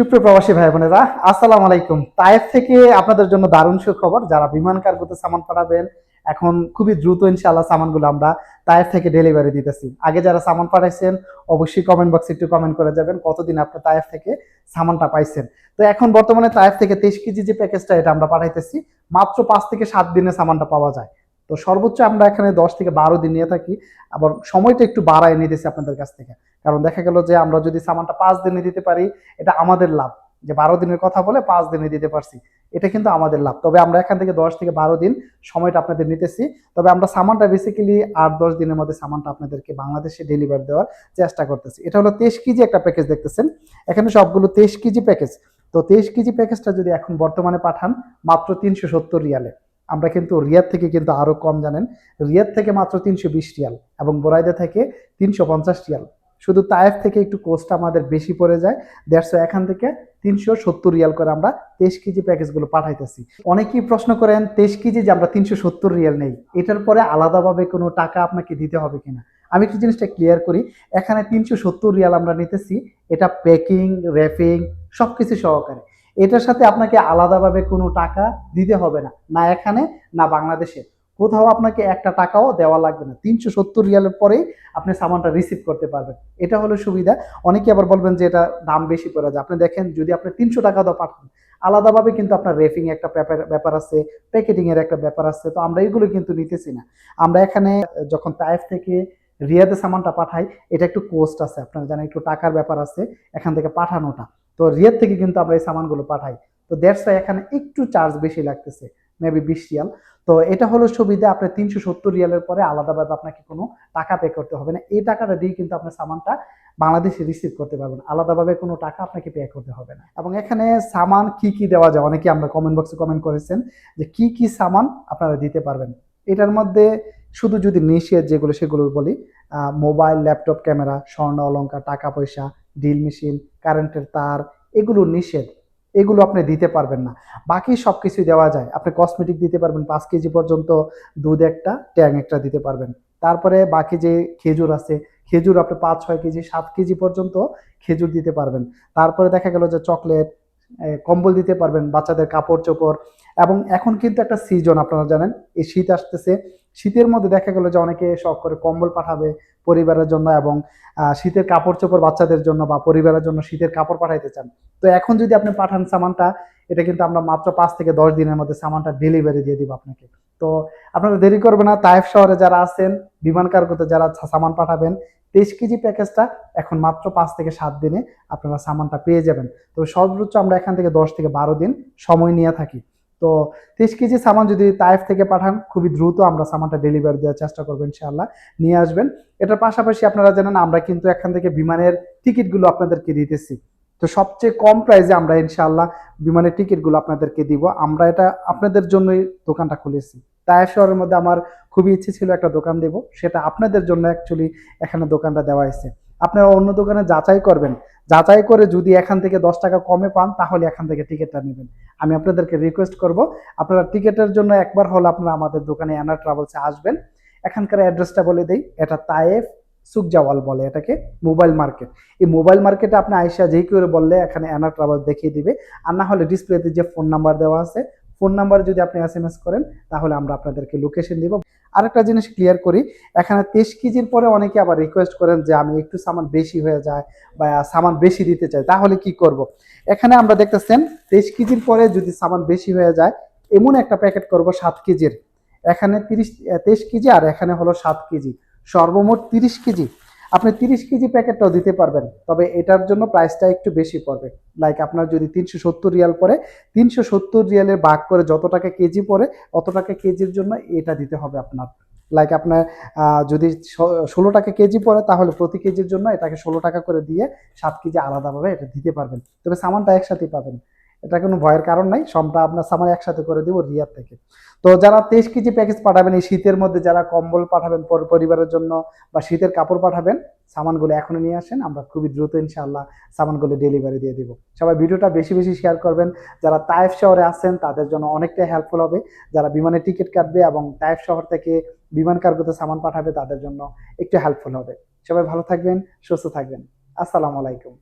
সুপ্রিয় প্রবাসী ভাই বোনেরা, আসসালামু আলাইকুম। তায়েফ থেকে আপনাদের জন্য দারুণ সুখবর, যারা বিমান কার্গোতে সামান পাঠাবেন, এখন খুবই দ্রুত ইনশাআল্লাহ সামানগুলো আমরা তায়েফ থেকে ডেলিভারি দিতেছি। আগে যারা সামান পাঠাইছেন, অবশ্যই কমেন্ট বক্সে একটু কমেন্ট করে যাবেন, কতদিন আপনি তায়েফ থেকে সামানটা পাইছেন। তো এখন বর্তমানে তায়েফ থেকে তেইশ কেজি যে প্যাকেজটা এটা আমরা পাঠাইতেছি, মাত্র পাঁচ থেকে সাত দিনে সামানটা পাওয়া যায়। তো সর্বোচ্চ আমরা এখানে দশ থেকে বারো দিন নিয়ে থাকি, আবার সময়টা একটু বাড়ায় নিতেছি আপনাদের কাছ থেকে। কারণ দেখা গেল যে আমরা যদি সামানটা পাঁচ দিনে দিতে পারি, এটা আমাদের লাভ। যে বারো দিনের কথা বলে পাঁচ দিনে দিতে পারছি, এটা কিন্তু আমাদের লাভ। তবে আমরা এখান থেকে দশ থেকে বারো দিন সময়টা আপনাদের নিতেছি। তবে আমরা সামানটা বেসিক্যালি আট দশ দিনের মধ্যে সামানটা আপনাদেরকে বাংলাদেশে ডেলিভারি দেওয়ার চেষ্টা করতেছি। এটা হলো তেইশ কেজি একটা প্যাকেজ দেখতেছেন। এখানে সবগুলো তেইশ কেজি প্যাকেজ তো তেইশ কেজি প্যাকেজটা যদি এখন বর্তমানে পাঠান, মাত্র তিনশো সত্তর রিয়ালে। আমরা কিন্তু রিয়াদ থেকে কিন্তু আরও কম জানেন। রিয়াদ থেকে মাত্র তিনশো বিশ রিয়াল এবং বোরাইদা থেকে তিনশো পঞ্চাশ রিয়াল। শুধু তায়েফ থেকে একটু কোস্টটা আমাদের বেশি পড়ে যায়। দেড়শো এখান থেকে তিনশো সত্তর রিয়াল করে আমরা তেইশ কেজি প্যাকেজগুলো পাঠাইতেছি। অনেকেই প্রশ্ন করেন, তেইশ কেজি যে আমরা তিনশো সত্তর রিয়াল নেই, এটার পরে আলাদাভাবে কোনো টাকা আপনাকে দিতে হবে কিনা? আমি একটু জিনিসটা ক্লিয়ার করি, এখানে তিনশো সত্তর রিয়াল আমরা নিতেছি। এটা প্যাকিং র্যাপিং সব কিছু সহকারে। এটার সাথে আপনাকে আলাদাভাবে কোনো টাকা দিতে হবে না না এখানে, না বাংলাদেশে। কোথাও আপনাকে একটা টাকাও দেওয়া লাগবে না। তিনশো সত্তর রিয়ালের পরেই আপনি সামানটা রিসিভ করতে পারবেন। এটা হলো সুবিধা। অনেকে আবার বলবেন যে এটা দাম বেশি পড়ে যায়। আপনি দেখেন, যদি আপনি তিনশো টাকা দাও পাঠান, আলাদাভাবে কিন্তু আপনার রেফিং একটা ব্যাপার আছে প্যাকেটিং এর একটা ব্যাপার আছে, তো আমরা এগুলো কিন্তু নিতেছি না। আমরা এখানে যখন তাইফ থেকে রিয়াদে সামানটা পাঠাই, এটা একটু কোস্ট আছে। আপনারা জানেন, একটু টাকার ব্যাপার আছে, এখান থেকে পাঠানোটা। তো রিয়াদ থেকে কিন্তু আমরা এই সামানগুলো পাঠাই। তো দেড়শো এখানে একটু চার্জ বেশি লাগতেছে মেবি বিশ রিয়াল। তো এটা হলো সুবিধা আপনার তিনশো সত্তর রিয়ালের পরে আলাদাভাবে আপনাকে কোনো টাকা পে করতে হবে না। এই টাকাটা দিয়ে কিন্তু আপনার সামানটা বাংলাদেশে রিসিভ করতে পারবেন। আলাদাভাবে কোনো টাকা আপনাকে পে করতে হবে না। এবং এখানে সামান কি কি দেওয়া যায়, অনেকে আমরা কমেন্ট বক্সে কমেন্ট করেছেন যে কি কি সামান আপনারা দিতে পারবেন। এটার মধ্যে শুধু যদি নিষেধ যেগুলো, সেগুলো বলি মোবাইল ল্যাপটপ ক্যামেরা স্বর্ণ অলঙ্কার টাকা পয়সা ড্রিল মেশিন কারেন্টের তার, এগুলো নিষেধ। এগুলো আপনি দিতে পারবেন না। বাকি সব কিছুই দেওয়া যায়। আপনি কসমেটিক দিতে পারবেন, পাঁচ কেজি পর্যন্ত দুধ একটা, ট্যাং একটা দিতে পারবেন। তারপরে বাকি যে খেজুর আছে, খেজুর আপনি পাঁচ, ছয় কেজি, সাত কেজি পর্যন্ত খেজুর দিতে পারবেন। তারপরে দেখা গেল যে চকলেট কম্বল দিতে পারবেন, বাচ্চাদের কাপড় চোপড়। এবং এখন কিন্তু একটা সিজন আপনারা জানেন, এই শীত আসতেছে। শীতের মধ্যে দেখা গেলো যে অনেকে শখ করে কম্বল পাঠাবে পরিবারের জন্য এবং শীতের কাপড় চোপড় বাচ্চাদের জন্য বা পরিবারের জন্য শীতের কাপড় পাঠাইতে চান। তো এখন যদি আপনি পাঠান সামানটা, এটা কিন্তু আমরা মাত্র পাঁচ থেকে দশ দিনের মধ্যে সামানটা ডেলিভারি দিয়ে দিব আপনাকে। তো আপনারা দেরি করবে না তাইফ শহরে যারা আছেন, বিমান কার্গোতে যারা সামান পাঠাবেন, তেইশ কেজি প্যাকেজটা এখন মাত্র পাঁচ থেকে সাত দিনে আপনারা সামানটা পেয়ে যাবেন। তো সর্বোচ্চ আমরা এখান থেকে দশ থেকে বারো দিন সময় নিয়ে থাকি। তো তেইশ কেজি সামান যদি তাইফ থেকে পাঠান, খুবই দ্রুত আমরা সামানটা ডেলিভারি দেওয়ার চেষ্টা করব ইনশাআল্লাহ, নিয়ে আসবেন। এটার পাশাপাশি আপনারা জানেন, আমরা কিন্তু এখান থেকে বিমানের টিকিটগুলো আপনাদেরকে দিতেছি। তো সবচেয়ে কম প্রাইসে আমরা ইনশাআল্লাহ বিমানের টিকিটগুলো আপনাদেরকে দিব। আমরা এটা আপনাদের জন্যই দোকানটা খুলেছি। তাইফ শহরের মধ্যে আমার খুবই ইচ্ছে ছিল একটা দোকান দেব, সেটা আপনাদের জন্য অ্যাকচুয়ালি এখানে দোকানটা দেওয়া হয়েছে। আপনারা অন্য দোকানে যাচাই করবেন। যাচাই করে যদি এখান থেকে দশ টাকা কমে পান, তাহলে এখান থেকে টিকিটটা নেবেন। আমি আপনাদেরকে রিকোয়েস্ট করব, আপনারা টিকিটের জন্য একবার হলে আপনারা আমাদের দোকানে অ্যানার ট্রাভেলসে আসবেন। এখানকার অ্যাড্রেসটা বলে দেই, এটা তায়েফ সুকজাওয়াল বলে এটাকে মোবাইল মার্কেট এই মোবাইল মার্কেটে আপনি আইসা যেই করে বললে এখানে অ্যানার ট্রাভেল দেখিয়ে দিবে। আর না হলে ডিসপ্লেতে যে ফোন নাম্বার দেওয়া আছে ফোন নাম্বার যদি আপনি এস করেন, তাহলে আমরা আপনাদেরকে লোকেশন দিব। আরেকটা জিনিস ক্লিয়ার করি, এখানে তেইশ কেজির পরে অনেকে আবার রিকোয়েস্ট করেন যে আমি একটু সামান বেশি হয়ে যায় বা সামান বেশি দিতে চাই, তাহলে কি করব। এখানে আমরা দেখতেছেন, তেইশ কেজির পরে যদি সামান বেশি হয়ে যায়, এমন একটা প্যাকেট করব সাত কেজির। এখানে তিরিশ, তেইশ কেজি আর এখানে হলো সাত কেজি। সর্বমোট তিরিশ কেজি। আপনি তিরিশ কেজি প্যাকেটটাও দিতে পারবেন, তবে এটার জন্য প্রাইসটা একটু বেশি পড়বে। লাইক আপনার যদি তিনশো সত্তর রিয়াল পরে তিনশো সত্তর রিয়ালের ভাগ করে যত টাকা কেজি পড়ে, অত টাকা কেজির জন্য এটা দিতে হবে আপনার। লাইক আপনার যদি ষোলো টাকা কেজি পড়ে, তাহলে প্রতি কেজির জন্য এটাকে ষোলো টাকা করে দিয়ে সাত কেজি আলাদাভাবে এটা দিতে পারবেন। তবে সামানটা একসাথেই পাবেন। এটা কোনো ভয়ের কারণ নাই, সবটা আপনার সামান একসাথে করে দিব রিয়ার থেকে। তো যারা তেইশ কেজি প্যাকেজ পাঠাবেন, এই শীতের মধ্যে যারা কম্বল পাঠাবেন, পর- পরিবারের জন্য বা শীতের কাপড় পাঠাবেন, সামানগুলো এখনই নিয়ে আসেন, আমরা খুবই দ্রুত ইনশাআল্লাহ সামানগুলো ডেলিভারি দিয়ে দিব। সবাই ভিডিওটা বেশি বেশি শেয়ার করবেন, যারা তায়েফ শহরে আছেন, তাদের জন্য অনেকটাই হেল্পফুল হবে। যারা বিমানের টিকিট কাটবে এবং তায়েফ শহর থেকে বিমান কার্গোতে সামান পাঠাবে, তাদের জন্য একটু হেল্পফুল হবে। সবাই ভালো থাকবেন, সুস্থ থাকবেন। আসসালামু আলাইকুম।